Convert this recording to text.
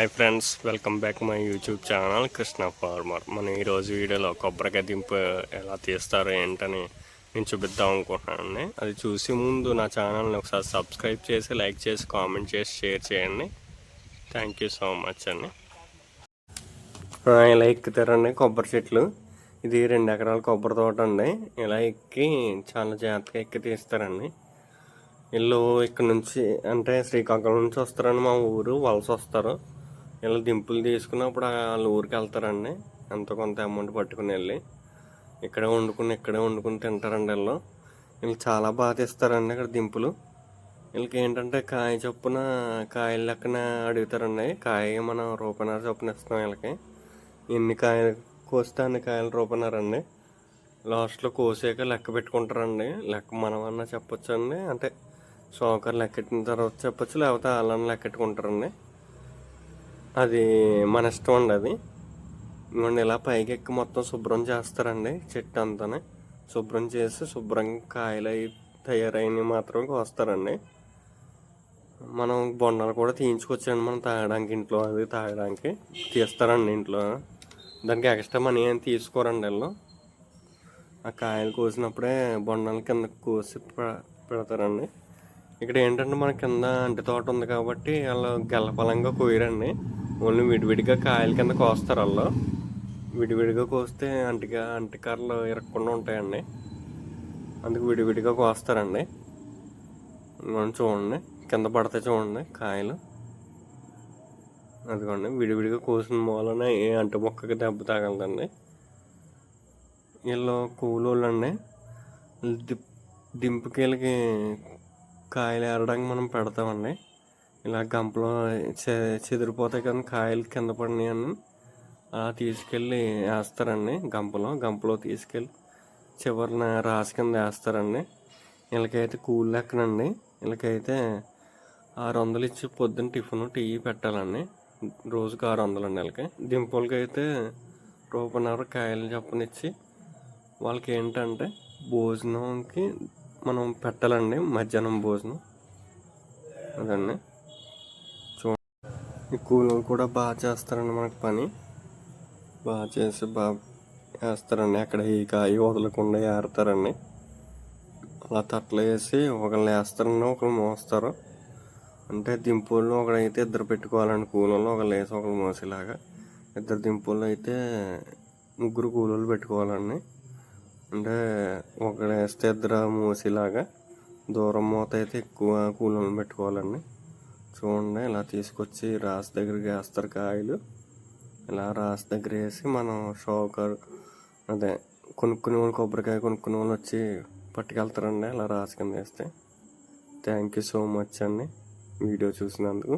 Hi friends welcome back my YouTube channel Krishna farmer. మనం ఈరోజు వీడియోలో కొబ్బరికాయ దింపు ఎలా తీస్తారో ఏంటని నేను చూపిద్దాం అనుకుంటున్నానండి. అది చూసి ముందు నా ఛానల్ని ఒకసారి సబ్స్క్రైబ్ చేసి లైక్ చేసి కామెంట్ చేసి షేర్ చేయండి. థ్యాంక్ యూ సో మచ్ అండి. ఇలా ఎక్కుతారండి కొబ్బరి చెట్లు. ఇది రెండు ఎకరాల కొబ్బరి తోట అండి. ఇలా ఎక్కి చాలా జాగ్రత్తగా ఎక్కి తీస్తారండి. వీళ్ళు ఇక్కడ నుంచి అంటే శ్రీకాకుళం నుంచి వస్తారని మా ఊరు వలస వస్తారు. వీళ్ళు దింపులు తీసుకున్నప్పుడు వాళ్ళ ఊరికి వెళ్తారండి. ఎంత కొంత అమౌంట్ పట్టుకుని వెళ్ళి ఇక్కడే వండుకుని ఇక్కడే వండుకుని తింటారండి వీళ్ళు. వీళ్ళు చాలా బాగా ఇస్తారండి ఇక్కడ దింపులు. వీళ్ళకి ఏంటంటే కాయ చొప్పున కాయలు లెక్కన అడుగుతారండి. కాయ మనం రూపనర చొప్పున ఇస్తాం వీళ్ళకి. ఎన్ని కాయలు కోస్తే అన్ని కాయలు రూపన్నారండి లాస్ట్లో కోసాక లెక్క పెట్టుకుంటారండి. లెక్క మనమన్నా చెప్పొచ్చండి. అండి అంటే సోకర్ లెక్కెట్టిన తర్వాత చెప్పొచ్చు లేకపోతే వాళ్ళని లెక్కెట్టుకుంటారండి అది మన ఇష్టం అండి అది. ఇవ్వండి ఇలా పైకి ఎక్కి మొత్తం శుభ్రం చేస్తారండి చెట్టు అంతానే. శుభ్రం చేసి శుభ్రంగా కాయలు అవి తయారైనవి మాత్రం కోస్తారండి. మనం బొండాలు కూడా తీయించుకొచ్చండి మనం తాగడానికి ఇంట్లో అది తాగడానికి. తీస్తారండి ఇంట్లో. దానికి ఎక్స్ట్రా మనీ ఏం తీసుకోరండి వీళ్ళు. ఆ కాయలు కోసినప్పుడే బొండాల కింద కోసి పె- పెడతారండి. ఇక్కడ ఏంటంటే మన కింద అంటి తోట ఉంది కాబట్టి వాళ్ళు గెల్లపలంగా కోయరండి. ఓన్లీ విడివిడిగా కాయల కింద కోస్తారు వాళ్ళు. విడివిడిగా కోస్తే అంటిగా అంటికర్రలు ఇరగకుండా ఉంటాయండి. అందుకు విడివిడిగా కోస్తారండి. మనం చూడండి కింద పడితే చూడండి కాయలు. అదిగోండి విడివిడిగా కోసిన మూలన ఏ అంటు మొక్కకి దెబ్బ తాగలదండి. వీళ్ళు కూలోళ్ళు అండి దిప్ కాయలు ఏరడానికి మనం పెడతామండి. ఇలా గంపలో చె చెదిరిపోతాయి కదా కాయలు కింద పడినాయని అలా తీసుకెళ్ళి వేస్తారండి గంపలో. గంపలో తీసుకెళ్ళి చివరిన రాసి కింద వేస్తారండి. వీళ్ళకైతే కూలి లెక్కనండి. వీళ్ళకైతే ఆరు వందలు ఇచ్చి పొద్దున్న టిఫిన్ టీ పెట్టాలండి. రోజుకి ఆరు వందలు అండి వీళ్ళకి. దింపులకి అయితే రూపన్నర కాయలు చొప్పునిచ్చి వాళ్ళకి ఏంటంటే భోజనంకి మనం పెట్టాలండి. మధ్యాహ్నం భోజనం. అదండి. ఈ కూలీలు కూడా బాగా చేస్తారండి మనకి పని. బాగా చేసి బాగా వేస్తారండి. అక్కడ ఈ కాయ వదలకుండా ఏరుతారండి. అలా తట్టలు వేసి ఒకళ్ళు వేస్తారండి ఒకళ్ళు మోస్తారు. అంటే దింపుల్లో ఒకడైతే ఇద్దరు పెట్టుకోవాలండి కూలోళ్ళు. ఒకళ్ళు వేసి ఒకళ్ళు మోసేలాగా. ఇద్దరు దింపుల్లో అయితే ముగ్గురు కూలీలు పెట్టుకోవాలండి. అంటే ఒకడు వేస్తే ఇద్దరు మూసేలాగా. దూరం మూత అయితే ఎక్కువ కూలీలను పెట్టుకోవాలండి. చూడండి ఇలా తీసుకొచ్చి రాసి దగ్గరికి వేస్తారు కాయలు. ఇలా రాసి దగ్గర వేసి మనం షోకర్ అదే కొనుక్కునే వాళ్ళు కొబ్బరికాయ కొనుక్కునే వాళ్ళు వచ్చి పట్టుకెళ్తారండి అలా రాసి కింద వేస్తే. థ్యాంక్ యూ సో మచ్ అండి వీడియో చూసినందుకు.